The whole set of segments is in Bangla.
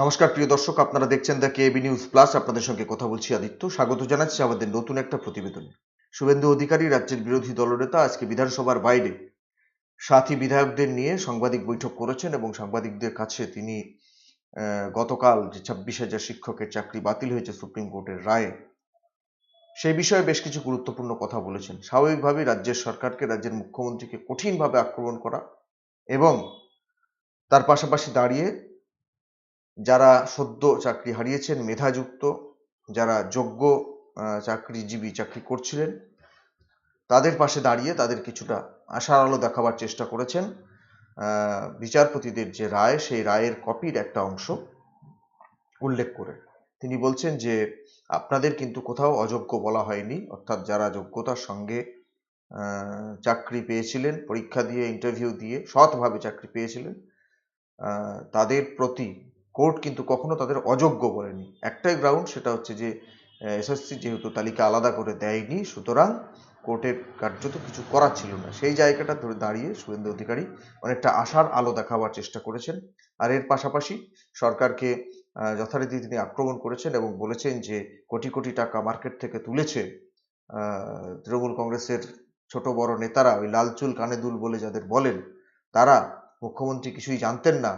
নমস্কার, প্রিয় দর্শক, আপনারা দেখছেন দ্য কেবি নিউজ প্লাস আপনাদের সঙ্গে কথা বলছি আদিত্য। স্বাগত জানাচ্ছি আমাদের নতুন একটা প্রতিবেদনে। শুভেন্দু অধিকারী, রাজ্যের বিরোধী দলনেতা, আজকে বিধানসভার বাইরে। সাথী বিধায়কদের নিয়ে সাংবাদিক বৈঠক করেছেন এবং সাংবাদিকদের কাছে তিনি গতকাল যে ছাব্বিশ হাজার শিক্ষকের চাকরি বাতিল হয়েছে সুপ্রিম কোর্টের রায়ে, সেই বিষয়ে বেশ কিছু গুরুত্বপূর্ণ কথা বলেছেন। স্বাভাবিকভাবেই রাজ্যের সরকারকে, রাজ্যের মুখ্যমন্ত্রীকে কঠিনভাবে আক্রমণ করা এবং তার পাশাপাশি দাঁড়িয়ে যারা সদ্য চাকরি হারিয়েছেন, মেধাযুক্ত, যারা যোগ্য চাকরিজীবী চাকরি করছিলেন, তাদের পাশে দাঁড়িয়ে তাদের কিছুটা আশার আলো দেখাবার চেষ্টা করেছেন। বিচারপতিদের যে রায়, সেই রায়ের কপির একটা অংশ উল্লেখ করে। তিনি বলছেন যে, আপনাদের কিন্তু কোথাও অযোগ্য বলা হয়নি, অর্থাৎ যারা যোগ্যতার সঙ্গে চাকরি পেয়েছিলেন, পরীক্ষা দিয়ে ইন্টারভিউ দিয়ে, সৎভাবে চাকরি পেয়েছিলেন তাদের প্রতি কোর্ট কিন্তু কখনো তাদের অযোগ্য বলেনি। একটাই গ্রাউন্ড সেটা হচ্ছে যে এসএসসি যেহেতু তালিকা আলাদা করে দেয়নি, সুতরাং কোর্টের কার্যত কিছু করার ছিল না। সেই জায়গাটা ধরে দাঁড়িয়ে শুভেন্দু অধিকারী অনেকটা আশার আলো দেখাবার চেষ্টা করেছেন। আর এর পাশাপাশি সরকারকে যথারীতি তিনি আক্রমণ করেছেন এবং বলেছেন যে, কোটি কোটি টাকা মার্কেট থেকে তুলেছে তৃণমূল কংগ্রেসের ছোট বড় নেতারা, ওই লালচুল কানে দুল বলে যাদের বলেন, তারা মুখ্যমন্ত্রী কিছুই জানতেন না।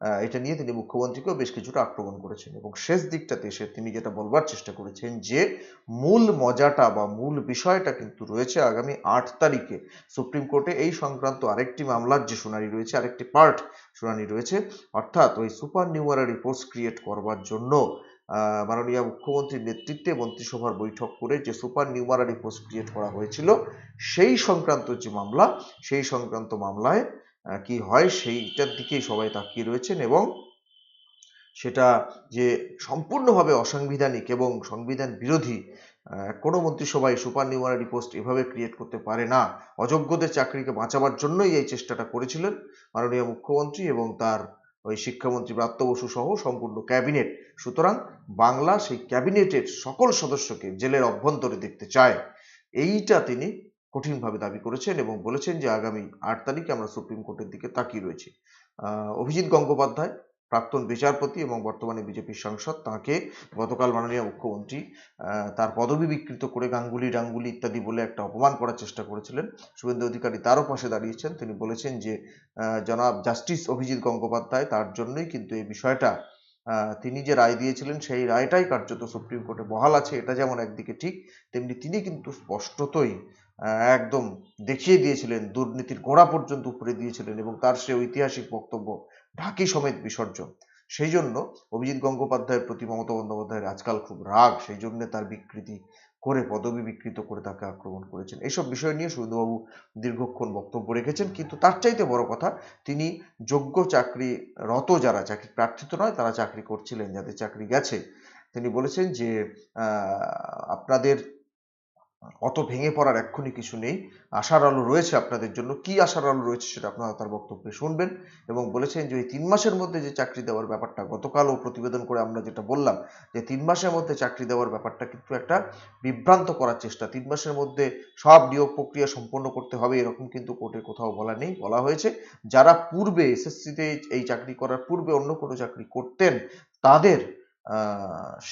এটা নিয়ে তিনি মুখ্যমন্ত্রীকেও বেশ কিছুটা আক্রমণ করেছেন। এবং শেষ দিকটাতে এসে তিনি যেটা বলবার চেষ্টা করেছেন যে, মূল মজাটা বা মূল বিষয়টা কিন্তু রয়েছে আগামী আট তারিখে। সুপ্রিম কোর্টে এই সংক্রান্ত আরেকটি মামলার যে শুনানি রয়েছে, আরেকটি পার্ট শুনানি রয়েছে, অর্থাৎ ওই সুপার নিউমারারি পোস্ট ক্রিয়েট করবার জন্য মাননীয় মুখ্যমন্ত্রীর নেতৃত্বে মন্ত্রিসভার বৈঠক করে যে সুপার নিউমারারি পোস্ট ক্রিয়েট করা হয়েছিল, সেই সংক্রান্ত যে মামলা, সেই সংক্রান্ত মামলায় কি হয় সেইটার দিকেই সবাই তাকিয়ে রয়েছেন এবং সেটা যে সম্পূর্ণভাবে অসাংবিধানিক এবং সংবিধান বিরোধী কোনো মন্ত্রিসভায় সুপার নিউমারারি পোস্ট এভাবে ক্রিয়েট করতে পারে না। অযোগ্যদের চাকরিকে বাঁচাবার জন্যই এই চেষ্টাটা করেছিলেন মাননীয় মুখ্যমন্ত্রী এবং তার ওই শিক্ষামন্ত্রী ব্রাত্য বসু সহ সম্পূর্ণ ক্যাবিনেট। সুতরাং বাংলা সেই ক্যাবিনেটের সকল সদস্যকে জেলের অভ্যন্তরে দেখতে চায়। এইটা তিনি কঠিনভাবে দাবি করেছেন এবং বলেছেন যে আগামী আট তারিখে আমরা সুপ্রিম কোর্টের দিকে তাকিয়ে রয়েছি। অভিজিৎ গঙ্গোপাধ্যায়, প্রাক্তন বিচারপতি এবং বর্তমানে বিজেপির সাংসদ, তাকে গতকাল মাননীয় মুখ্যমন্ত্রী তার পদবি বিকৃত করে গাঙ্গুলি ডাঙ্গুলি ইত্যাদি বলে একটা অপমান করার চেষ্টা করেছিলেন। শুভেন্দু অধিকারী তারও পাশে দাঁড়িয়েছেন। তিনি বলেছেন যে জনাব জাস্টিস অভিজিৎ গঙ্গোপাধ্যায় তার জন্যই কিন্তু এই বিষয়টা তিনি যে রায় দিয়েছিলেন সেই রায়টাই কার্যত সুপ্রিম কোর্টে বহাল আছে, এটা যেমন একদিকে ঠিক, তেমনি তিনি কিন্তু স্পষ্টতই একদম দেখিয়ে দিয়েছিলেন, দুর্নীতির গোড়া পর্যন্ত উপরে দিয়েছিলেন এবং তার সে ঐতিহাসিক বক্তব্য ঢাকি সমেত বিসর্জন। সেই জন্য অভিজিৎ গঙ্গোপাধ্যায়ের প্রতি মমতা বন্দ্যোপাধ্যায়ের আজকাল খুব রাগ, সেই জন্য তার বিকৃতি করে, পদবি বিকৃত করে তাকে আক্রমণ করেছেন। এইসব বিষয় নিয়ে সুবিধুবাবু দীর্ঘক্ষণ বক্তব্য রেখেছেন, কিন্তু তার চাইতে বড় কথা, তিনি যোগ্য চাকরি রত যারা, চাকরি প্রার্থিত নয়, তারা চাকরি করছিলেন, যাদের চাকরি গেছে। তিনি বলেছেন যে আপনাদের অত ভেঙে পড়ার এক্ষুনি কিছু নেই। আশার আলো রয়েছে আপনাদের জন্য। কি আশার আলো রয়েছে সেটা আপনারা তার বক্তব্যে শুনবেন এবং বলেছেন যে ওই তিন মাসের মধ্যে যে চাকরি দেওয়ার ব্যাপারটা গতকালও প্রতিবেদন করে আমরা যেটা বললাম যে তিন মাসের মধ্যে চাকরি দেওয়ার ব্যাপারটা কিন্তু একটা বিভ্রান্ত করার চেষ্টা। তিন মাসের মধ্যে সব নিয়োগ প্রক্রিয়া সম্পন্ন করতে হবে এরকম কিন্তু কোর্টে কোথাও বলা নেই, বলা হয়েছে। যারা পূর্বে এসএসসিতে এই চাকরি করার পূর্বে অন্য কোনো চাকরি করতেন, তাদের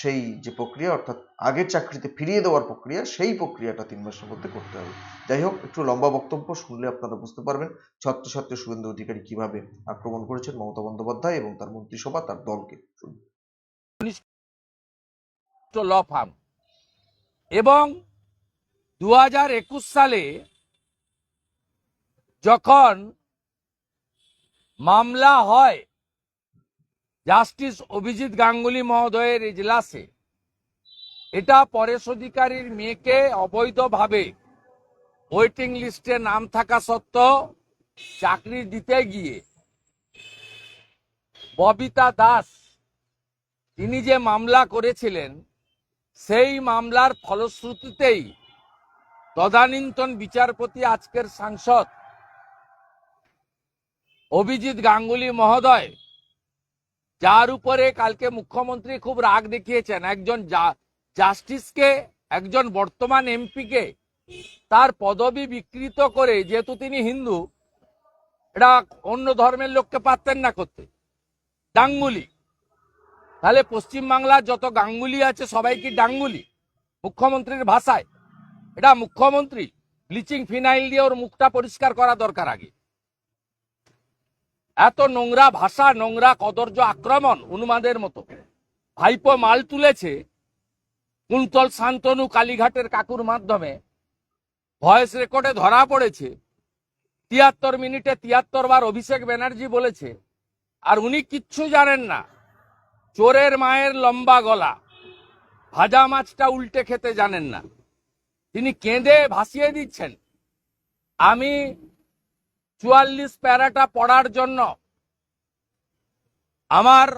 সেই যে প্রক্রিয়া, অর্থাৎ আগের চাকরিতে ফিরিয়ে দেওয়ার প্রক্রিয়া, সেই প্রক্রিয়াটা তিন মাসের মধ্যে করতে হবে। যাই হোক, একটু লম্বা বক্তব্য শুনলে আপনারা বুঝতে পারবেন ছত্রছত্রে শুভেন্দু অধিকারী কীভাবে আক্রমণ করেছেন মমতা বন্দ্যোপাধ্যায় এবং তার মন্ত্রিসভা, তার দলকে। Law firm. এবং দু হাজার একুশ সালে যখন মামলা হয় জাস্টিস অভিজিৎ গাঙ্গুলি মহোদয়ের এজলাসে এটা পরেশ অধিকারীর মেয়েকে অবৈধভাবে ওয়েটিং লিস্টে নাম থাকা সত্ত্বেও চাকরি দিতে গিয়ে ববিতা দাস, তিনি যে মামলা করেছিলেন, সেই মামলার ফলশ্রুতিতেই তদানীন্তন বিচারপতি আজকের সাংসদ অভিজিৎ গাঙ্গুলি মহোদয় যার উপরে কালকে মুখ্যমন্ত্রী খুব রাগ দেখিয়েছেন। একজন জাস্টিসকে, একজন বর্তমান এমপিকে তার পদবি বিকৃত করে, যেহেতু তিনি হিন্দু এটা অন্য ধর্মের লোককে পারতেন না করতে। ডাঙ্গুলি তাহলে পশ্চিমবাংলার যত গাঙ্গুলি আছে, সবাই কি ডাঙ্গুলি মুখ্যমন্ত্রীর ভাষায়। এটা মুখ্যমন্ত্রী, ব্লিচিং ফিনাইল দিয়ে ওর মুখটা পরিষ্কার করা দরকার আগে। এত নোংরা ভাষা, নোংরা কদর্য আক্রমণ উন্মাদের মতো। ভাইপো মাল তুলেছে কুন্তল শান্তনু কালীঘাটের কাকুর মাধ্যমে। ভয়েস রেকর্ডে ধরা পড়েছে। তিয়াত্তর মিনিটে তিয়াত্তর বার অভিষেক ব্যানার্জি বলেছে, আর উনি কিচ্ছু জানেন না। চোরের মায়ের লম্বা গলা। ভাজা মাছটা উল্টে খেতে জানেন না। তিনি কেঁদে ভাসিয়ে দিচ্ছেন। আমি চুয়াল্লিশ প্যারাটা পড়ার জন্য আমার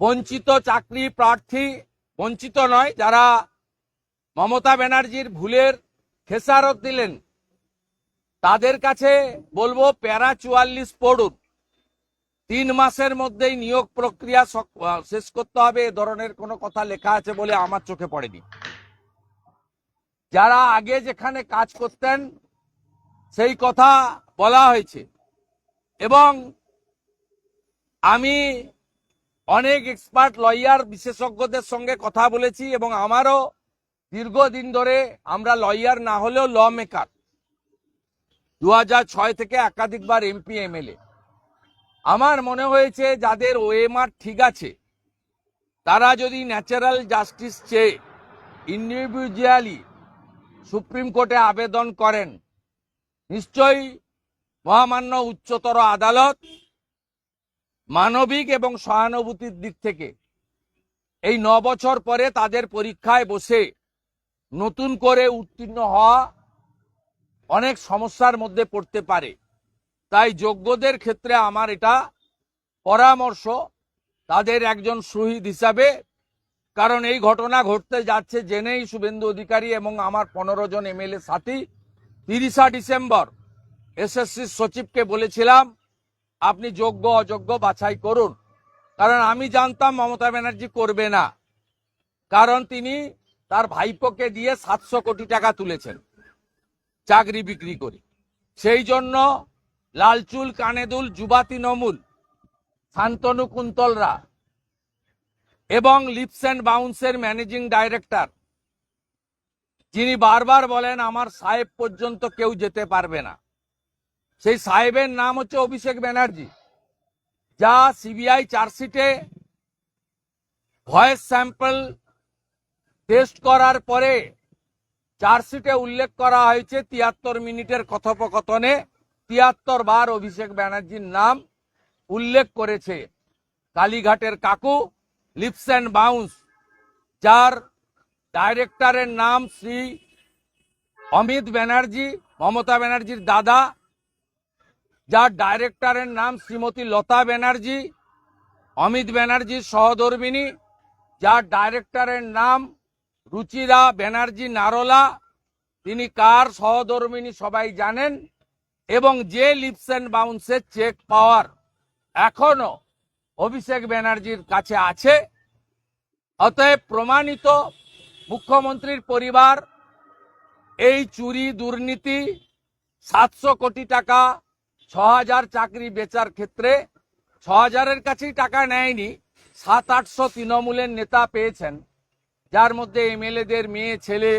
বঞ্চিত চাকরি প্রার্থী, বঞ্চিত নয়, যারা মমতা ব্যানার্জির ভুলের খেসারত দিলেন, তাদের কাছে বলব প্যারা চুয়াল্লিশ পড়ুন। তিন মাসের মধ্যেই নিয়োগ প্রক্রিয়া শেষ করতে হবে, এ ধরনের কোনো কথা লেখা আছে বলে আমার চোখে পড়েনি। যারা আগে যেখানে কাজ করতেন সেই কথা বলা হয়েছে। এবং আমি অনেক এক্সপার্ট লয়ার বিশেষজ্ঞদের সঙ্গে কথা বলেছি এবং আমারও দীর্ঘদিন ধরে আমরা লয়ার না হলেও ল মেকার দু থেকে একাধিকবার এমপি এমএলএ আমার মনে হয়েছে যাদের ওএমআর ঠিক আছে, তারা যদি ন্যাচারাল জাস্টিস চেয়ে ইন্ডিভিজুয়ালি সুপ্রিম কোর্টে আবেদন করেন নিশ্চয়ই মহামান্য উচ্চতর আদালত মানবিক এবং সহানুভূতির দিক থেকে এই ন বছর পরে তাদের পরীক্ষায় বসে নতুন করে উত্তীর্ণ হওয়া অনেক সমস্যার মধ্যে পড়তে পারে। তাই যোগ্যদের ক্ষেত্রে আমার এটা পরামর্শ, তাদের একজন শহীদ হিসাবে। কারণ এই ঘটনা ঘটতে যাচ্ছে জেনেই শুভেন্দু অধিকারী এবং আমার পনেরো জন এমএলএ সাথী তিরিশা ডিসেম্বর, এসএসসি সচিবকে বলেছিলাম, আপনি যোগ্য, অযোগ্য বাছাই করুন। কারণ আমি জানতাম মমতা ব্যানার্জি করবে না। কারণ তিনি তার ভাইপোকে দিয়ে সাতশো কোটি টাকা তুলেছেন, চাকরি বিক্রি করে। সেই জন্য লালচুল, কানেদুল, যুবা তৃণমূল, শান্তনু কুন্তলরা এবং লিপস অ্যান্ড বাউন্সের ম্যানেজিং ডাইরেক্টর যিনি বারবার বলেন, আমার সাহেব পর্যন্ত কেউ যেতে পারবে না। সেই সাহেবের নাম হচ্ছে অভিষেক ব্যানার্জি। যা সিবিআই চার্জশিটে ভয়েস স্যাম্পল টেস্ট করার পরে চার্জশিটে উল্লেখ করা হয়েছে তিয়াত্তর মিনিটের কথোপকথনে। তিয়াত্তর বার অভিষেক ব্যানার্জির নাম উল্লেখ করেছে কালীঘাটের কাকু, লিপস অ্যান্ড বাউন্স, যার ডাইরেক্টরের নাম শ্রী অমিত ব্যানার্জি, মমতা ব্যানার্জির দাদা, যার ডাইরেক্টরের নাম শ্রীমতী লতা ব্যানার্জি, অমিত ব্যানার্জির সহধর্মিনী, যার ডাইরেক্টরের নাম রুচিরা ব্যানার্জি নারোলা, তিনি কার সহধর্মিনী সবাই জানেন, এবং যে লিপস অ্যান্ড বাউন্সের চেক পাওয়ার এখনও অভিষেক ব্যানার্জির কাছে আছে, অতএব প্রমাণিত মুখ্যমন্ত্রীর পরিবার, এই চুরি দুর্নীতি সাতশো কোটি টাকা ছ হাজার চাকরি বেচার ক্ষেত্রে ছ হাজারের কাছেই টাকা নেয়নি, সাত আটশো তৃণমূলের নেতা পেয়েছেন। যার মধ্যে এমএলএদের মেয়ে, ছেলে,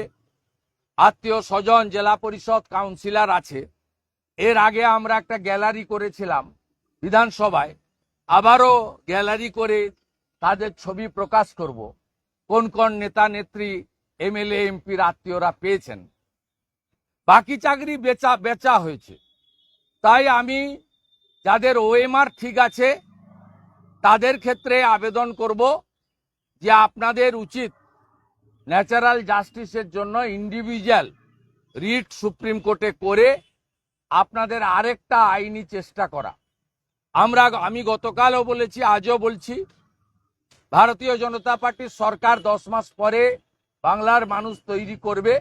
আত্মীয় স্বজন, জেলা পরিষদ কাউন্সিলর আছে। এর আগে আমরা একটা গ্যালারি করেছিলাম বিধানসভায়। আবারও গ্যালারি করে তাদের ছবি প্রকাশ করব। কোন কোন নেতা নেত্রী, এমএলএ এমপির আত্মীয়রা পেয়েছেন? বাকি চাকরি বেচা বেচা হয়েছে। তাই আমি যাদের ওএমআর ঠিক আছে, তাদের ক্ষেত্রে আবেদন করব যে আপনাদের উচিত ন্যাচারাল জাস্টিসের জন্য ইন্ডিভিজুয়াল রিট সুপ্রিম কোর্টে করে আপনাদের আরেকটা আইনি চেষ্টা করা। আমরা, আমি গতকালও বলেছি, আজও বলছি ভারতীয় জনতা পার্টির সরকার দশ মাস পরে বাংলার মানুষ তৈরি করবে।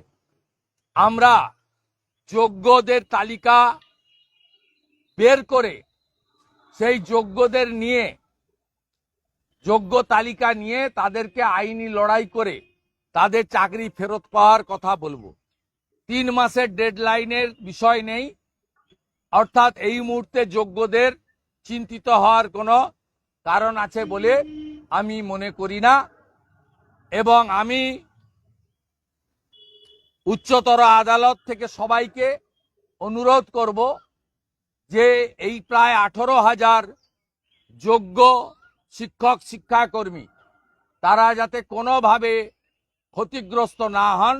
আমরা যোগ্যদের তালিকা বের করে সেই যোগ্যদের নিয়ে, যোগ্য তালিকা নিয়ে তাদেরকে আইনি লড়াই করে তাদের চাকরি ফেরত পাওয়ার কথা বলব। তিন মাসের ডেডলাইনের বিষয় নেই। অর্থাৎ এই মুহূর্তে যোগ্যদের চিন্তিত হওয়ার কোনো কারণ আছে বলে আমি মনে করি না, এবং আমি উচ্চতর আদালত থেকে সবাইকে অনুরোধ করব যে এই প্রায় আঠেরো হাজার যোগ্য শিক্ষক, শিক্ষাকর্মী, তারা যাতে কোনোভাবে ক্ষতিগ্রস্ত না হন,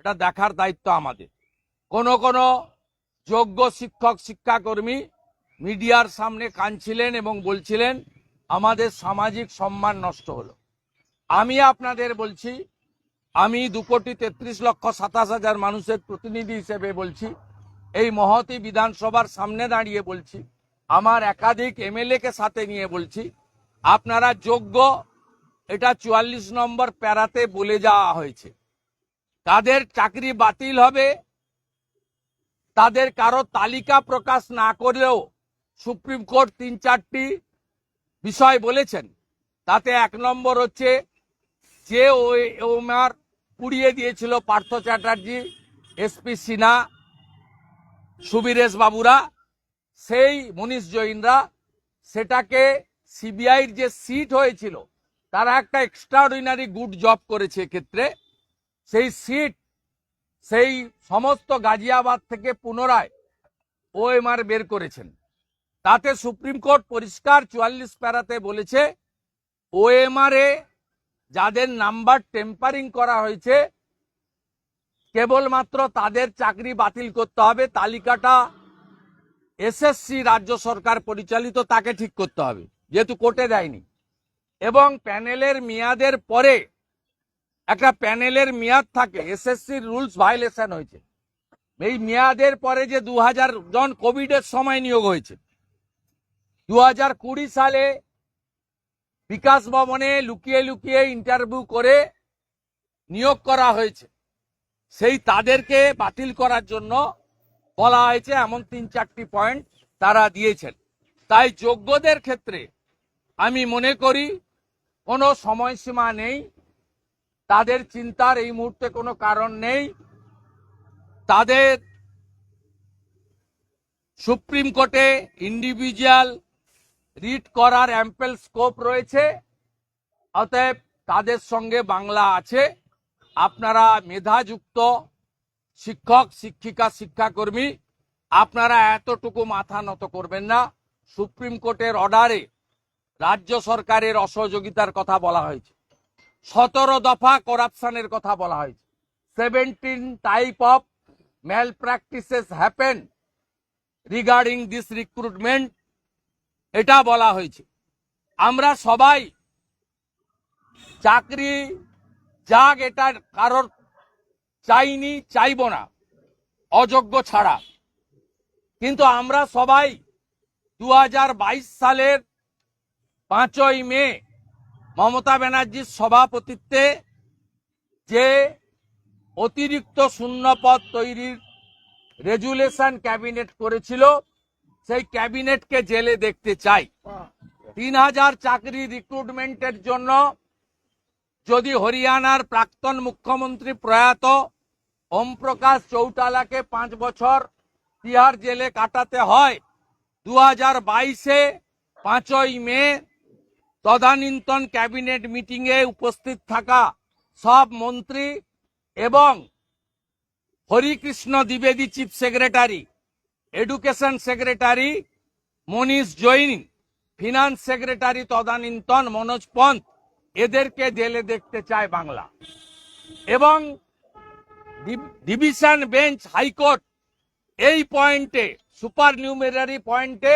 এটা দেখার দায়িত্ব আমাদের। কোন কোন যোগ্য শিক্ষক, শিক্ষাকর্মী মিডিয়ার সামনে কাঁদছিলেন এবং বলছিলেন আমাদের সামাজিক সম্মান নষ্ট হলো। আমি আপনাদের বলছি, আমি দু কোটি তেত্রিশ লক্ষ সাতাশ হাজার মানুষের প্রতিনিধি হিসেবে বলছি, এই মহতি বিধানসভার সামনে দাঁড়িয়ে বলছি, আমার একাধিক এমএলএ কে সাথে নিয়ে বলছি, আপনারা যোগ্য, এটা চুয়াল্লিশ নম্বর প্যারাতে বলে যাওয়া হয়েছে। তাদের চাকরি বাতিল হবে, তাদের কারও তালিকা প্রকাশ না করলেও সুপ্রিম কোর্ট তিন চারটি বিষয় বলেছেন। তাতে এক নম্বর হচ্ছে, যে ওই ওমার পুড়িয়ে দিয়েছিল পার্থ চ্যাটার্জি এসপি সিনহা, সুবীরেশ বাবুরা, সেই মনীষ জৈনরা, সেটাকে সিবিআইর যে সিট হয়েছিল, তারা একটা এক্সট্রাঅর্ডিনারি গুড জব করেছে এক্ষেত্রে। সেই সিট, সেই সমস্ত গাজিয়াবাদ থেকে পুনরায় ওএমআর বের করেছেন। তাতে সুপ্রিম কোর্ট পরিষ্কার চুয়াল্লিশ প্যারাতে বলেছে ওএমআর এ যাদের নাম্বার টেম্পারিং করা হয়েছে, কেবলমাত্র তাদের চাকরি বাতিল করতে হবে, তালিকাটা এসএসসি রাজ্য সরকার পরিচালিত তাকে ঠিক করতে হবে, যেহেতু কোর্টে দেয়নি। এবং প্যানেলের মেয়াদের পরে, একটা প্যানেলের মেয়াদ থাকে এসএসসির রুলস ভায়োলেশন হয়েছে। এই মেয়াদের পরে যে দু হাজার জন কোভিডের সময় নিয়োগ হয়েছে দু হাজার কুড়ি সালে বিকাশ ভবনে লুকিয়ে লুকিয়ে ইন্টারভিউ করে নিয়োগ করা হয়েছে। সেই তাদেরকে বাতিল করার জন্য বলা হয়েছে, এমন তিন চারটি পয়েন্ট তারা দিয়েছেন। তাই যোগ্যদের ক্ষেত্রে আমি মনে করি কোনো সময়সীমা নেই। তাদের চিন্তার এই মুহূর্তে কোনো কারণ নেই। তাদের সুপ্রিম কোর্টে ইন্ডিভিজুয়াল রিট করার অ্যাম্পেল স্কোপ রয়েছে। অতএব তাদের সঙ্গে বাংলা আছে। আপনারা মেধাযুক্ত শিক্ষক, শিক্ষিকা, শিক্ষাকর্মী, আপনারা এতটুকু মাথা নত করবেন না। সুপ্রিম কোর্টের অর্ডারে রাজ্য সরকারের অসহযোগিতার কথা বলা হয়েছে। সতেরো দফা করাপশনের কথা বলা হয়েছে। Seventeen type of malpractices happen regarding this recruitment এটা বলা হয়েছে। আমরা সবাই চাকরি, যাক এটা কারোর চাইনি, চাইব না, অযোগ্য ছাড়া। কিন্তু আমরা সবাই দু হাজার বাইশ সালের পাঁচই মে মমতা ব্যানার্জির সভাপতিত্বে যে অতিরিক্ত শূন্যপদ তৈরির রেজুলেশন ক্যাবিনেট করেছিল সেই ক্যাবিনেটকে জেলে দেখতে চাই। তিন হাজার চাকরি রিক্রুটমেন্টের জন্য যদি হরিয়ানার প্রাক্তন মুখ্যমন্ত্রী প্রয়াত ওম প্রকাশ চৌটালাকে পাঁচ বছর তিহার জেলে কাটাতে হয় দু হাজার বাইশে পাঁচই মে তদানীন্তন ক্যাবিনেট মিটিংয়ে উপস্থিত থাকা সব মন্ত্রী এবং Harikrishna দ্বিবেদী chief secretary education secretary Manish Jain finance secretary তদানীন্তন মনোজ পন্থ এদেরকে জেলে দেখতে চায় বাংলা। এবং ডিভিশন বেঞ্চ হাইকোর্ট এই পয়েন্টে সুপার নিউমেরারি পয়েন্টে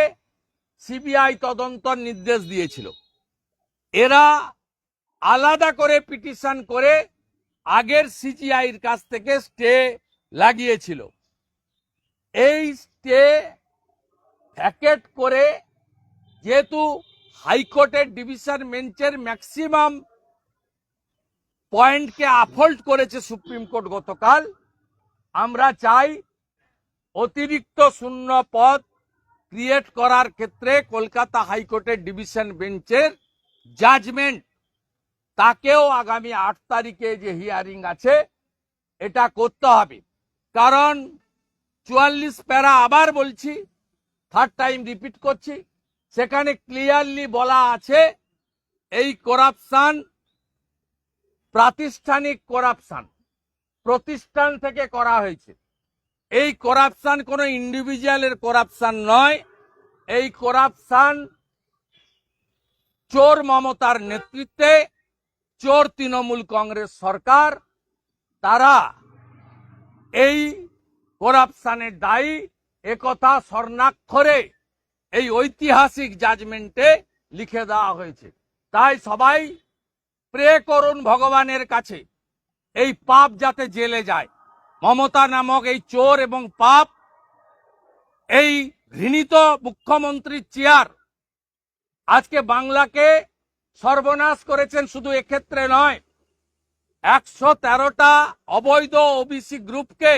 সিবিআই তদন্তর নির্দেশ দিয়েছিল। এরা আলাদা করে পিটিশন করে আগের সিজিআইর কাছ থেকে স্টে লাগিয়েছিল। এই স্টে ভ্যাকেট করে যেহেতু হাইকোর্টের ডিভিশন বেঞ্চের ম্যাক্সিমাম পয়েন্টকে আফল্ট করেছে সুপ্রিম কোর্ট গতকাল, আমরা চাই অতিরিক্ত শূন্য পদ ক্রিয়েট করার ক্ষেত্রে কলকাতা হাইকোর্টের ডিভিশন বেঞ্চের জাজমেন্ট তাকেও আগামী আট তারিখে যে হিয়ারিং আছে, এটা করতে হবে। কারণ চুয়াল্লিশ প্যারা আবার বলছি থার্ড টাইম রিপিট করছি, সেখানে ক্লিয়ারলি বলা আছে, এই করাপশন প্রাতিষ্ঠানিক করাপশন প্রতিষ্ঠান থেকে করা হয়েছে। এই করাপশন কোনো ইন্ডিভিজুয়ালের করাপশন নয়, এই করাপশন চোর মমতার নেতৃত্বে, চোর তৃণমূল কংগ্রেস সরকার, তারা এই করাপশনের দায়ী, একথা স্বর্ণাক্ষরে এই ঐতিহাসিক জাজমেন্টে লিখে দেওয়া হয়েছে। তাই সবাই প্রে করুন ভগবানের কাছে। এই পাপ যাতে জেলে যায়। মমতা নামক এই চোর এবং পাপ, এই ঘৃণিত মুখ্যমন্ত্রীর চেয়ার আজকে বাংলাকে সর্বনাশ করেছেন শুধু এক্ষেত্রে নয়, একশো তেরোটা অবৈধ ওবিসি গ্রুপকে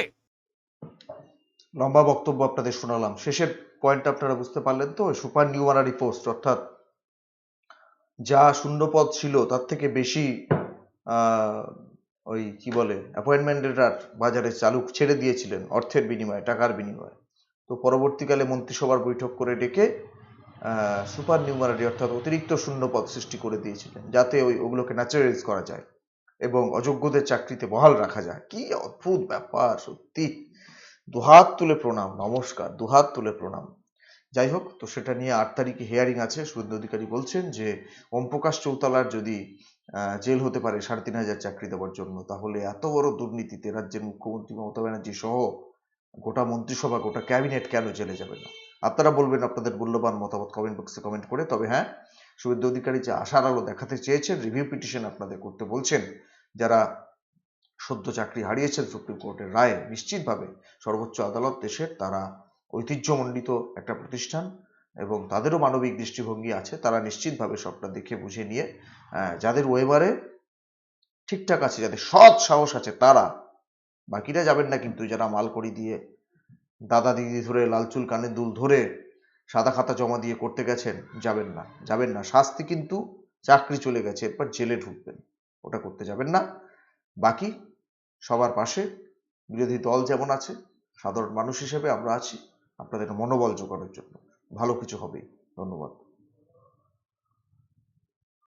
লম্বা বক্তব্য আপনাদের শোনালাম। শেষের পয়েন্ট আপনারা বুঝতে পারলেন তো? সুপার নিউমারারি পোস্ট অর্থাৎ যা শূন্যপদ ছিল তার থেকে বেশি ওই কি বলে অ্যাপয়েন্টমেন্ট লেটার বাজারে চালু ছেড়ে দিয়েছিলেন অর্থের বিনিময়ে, টাকার বিনিময়ে। তো পরবর্তীকালে মন্ত্রিসভার বৈঠক করে ডেকে সুপার নিউমারারি অর্থাৎ অতিরিক্ত শূন্যপদ সৃষ্টি করে দিয়েছিলেন, যাতে ওই, ওগুলোকে ন্যাচারালাইজ করা যায় এবং অযোগ্যদের চাকরিতে বহাল রাখা যায়। কি অদ্ভুত ব্যাপার, সত্যি। দুহাত তুলে প্রণাম, নমস্কার, দুহাত তুলে প্রণাম। যাই হোক, তো সেটা নিয়ে আট তারিখে হিয়ারিং আছে। শুভেন্দু অধিকারী বলছেন যে ওম প্রকাশ চৌতালার যদি জেল হতে পারে, সাড়ে তিন হাজার চাকরি দেওয়ার জন্য, তাহলে এত বড় দুর্নীতিতে রাজ্যের মুখ্যমন্ত্রী মমতা ব্যানার্জি সহ গোটা মন্ত্রিসভা, গোটা ক্যাবিনেট কেন জেলে যাবে না? আপনারা বলবেন, আপনাদের মূল্যবান মতামত কমেন্ট বক্সে কমেন্ট করে। তবে হ্যাঁ শুভেন্দু অধিকারী যে আশার আলো দেখাতে চেয়েছেন রিভিউ পিটিশন আপনাদের করতে বলছেন, যারা সদ্য চাকরি হারিয়েছেন সুপ্রিম কোর্টের রায়ে। নিশ্চিতভাবে সর্বোচ্চ আদালত দেশের তারা ঐতিহ্যমণ্ডিত একটা প্রতিষ্ঠান এবং তাদেরও মানবিক দৃষ্টিভঙ্গি আছে। তারা নিশ্চিতভাবে সবটা দেখে বুঝে নিয়ে যাদের ওয়েবারে ঠিকঠাক আছে, যাদের সৎ সাহস আছে, তারা বাকিরা যাবেন না কিন্তু যারা মাল করি দিয়ে, দাদা দিদি ধরে লাল চুল কানে দুল ধরে সাদা খাতা জমা দিয়ে করতে গেছেন, যাবেন না যাবেন না। শাস্তি কিন্তু চাকরি চলে গেছে, এরপর জেলে ঢুকবেন, ওটা করতে যাবেন না। বাকি সবার পাশে। বিরোধী দল যেমন আছে, সাধারণ মানুষ হিসেবে আমরা আছি। আপনাদের মনোবল জোগানোর জন্য। ভালো কিছু হবে ধন্যবাদ।